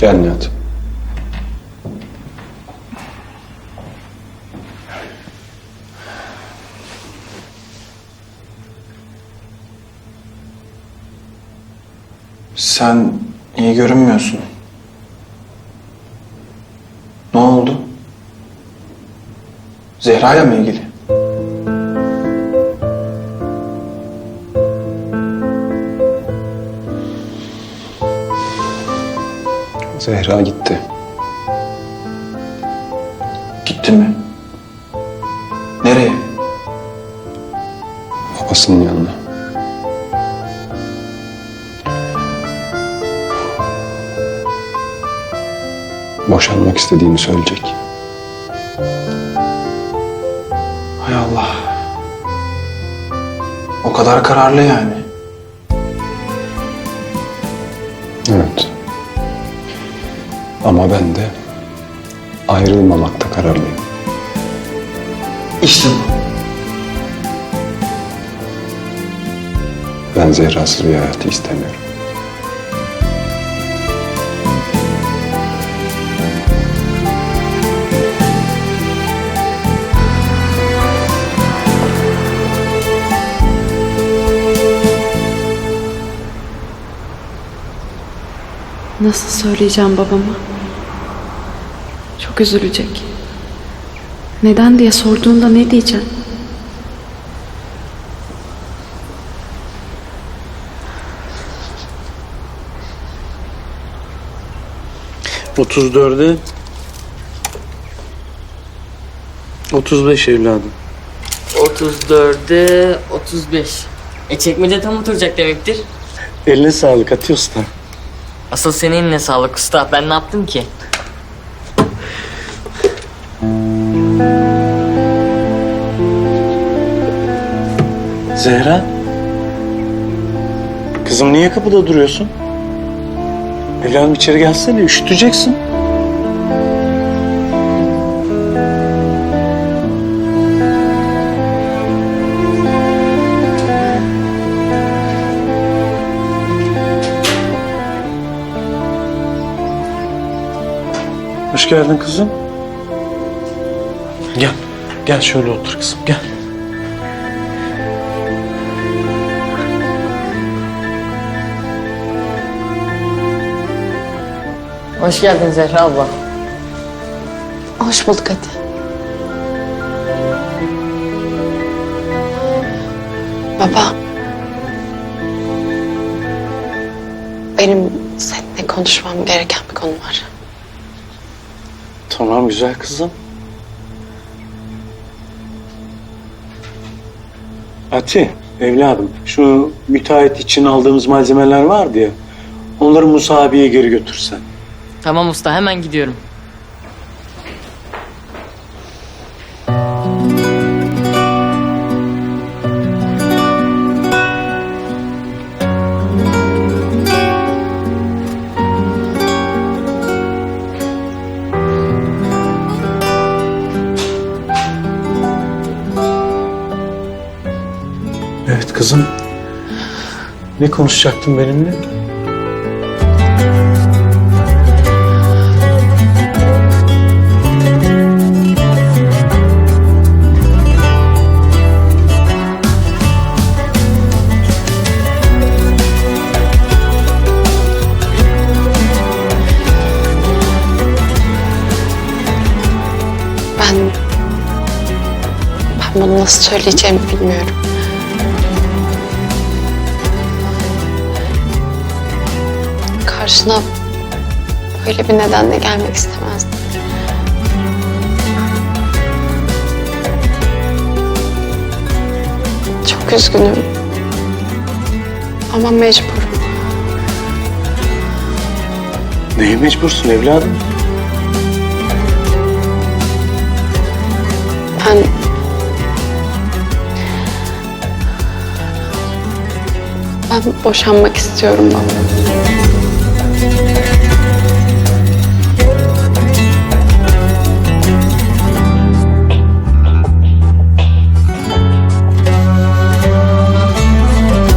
Gel Nihat. Sen iyi görünmüyorsun. Ne oldu? Zehra'ya mı ilgili? Zehra gitti. Gitti mi? Nereye? Babasının yanına. Boşanmak istediğini söyleyecek. Hay Allah. O kadar kararlı yani. Ama ben de ayrılmamakta kararlıyım. İşte bu. Ben Zehra'sız bir hayatı istemiyorum. Nasıl söyleyeceğim babama? Çok üzülecek. Neden diye sorduğunda ne diyeceğim? Otuz dörde 35 evladım. 34'e 35. E çekmece tam oturacak demektir. Eline sağlık Ati Usta. Asıl senin eline sağlık usta. Ben ne yaptım ki? Zehra. Kızım niye kapıda duruyorsun? Evladım içeri gelsene üşüteceksin. Hoş geldin kızım. Gel. Gel şöyle otur kızım gel. Hoş geldin Zehra abla. Hoş bulduk hadi. Baba. Benim seninle konuşmam gereken bir konu var. Tamam güzel kızım. Ati, evladım şu müteahhit için aldığımız malzemeler vardı ya. Onları Musa abiye geri götürsen. Tamam usta hemen gidiyorum. Evet kızım. Ne konuşacaktın benimle? Ben... Ben bunu nasıl söyleyeceğimi bilmiyorum. Karşına böyle bir nedenle gelmek istemezdim. Çok üzgünüm. Ama mecburum. Neye mecbursun evladım? Ben... Ben boşanmak istiyorum baba.